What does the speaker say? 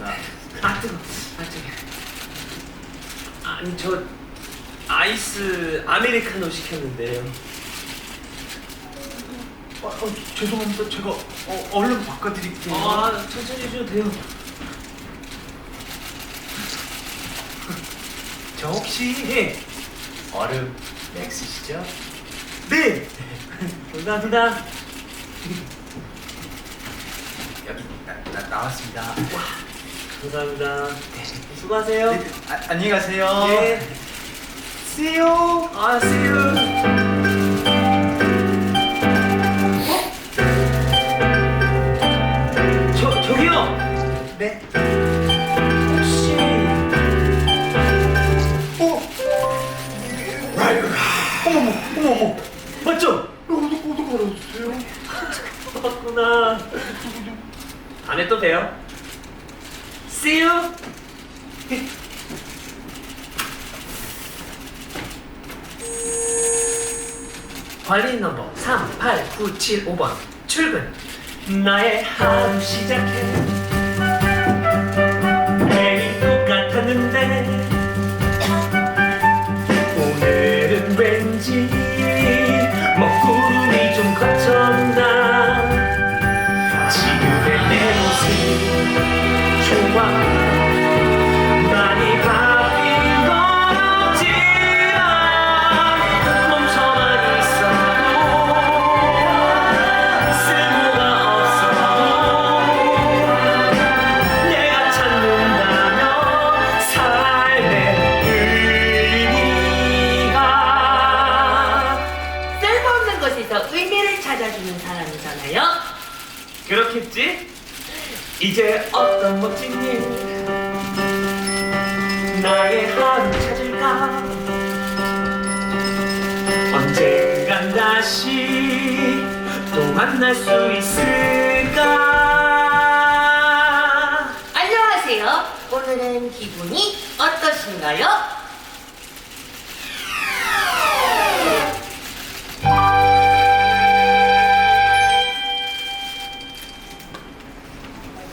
아 뜨거. 아 뜨거. 아니 저 아이스 아메리카노 시켰는데요. 어, 어, 죄송합니다. 제가 어, 얼른 바꿔드릴게요. 아 천천히 해줘도 돼요. 저 혹시 네. 얼음 맥스시죠? 네. 감사합니다. 여기 나, 나, 나왔습니다. 와, 감사합니다. 수고하세요. 네, 아, 안녕히 가세요. 네. See you. 아, see you. 어? 저, 저기요! 네. 혹시, 어? 어머머, 어머머. 맞죠? 어떻게 어떻게 알았어요? 맞구나. 다음에 또 봬요. See you! 관리 넘버 38975번. 출근. 나의 하루 시작해 것에서 의미를 찾아주는 사람이잖아요. 그렇겠지? 이제 어떤 멋진 일 나의 하루 찾을까 언젠간 다시 또 만날 수 있을까 안녕하세요. 오늘은 기분이 어떠신가요?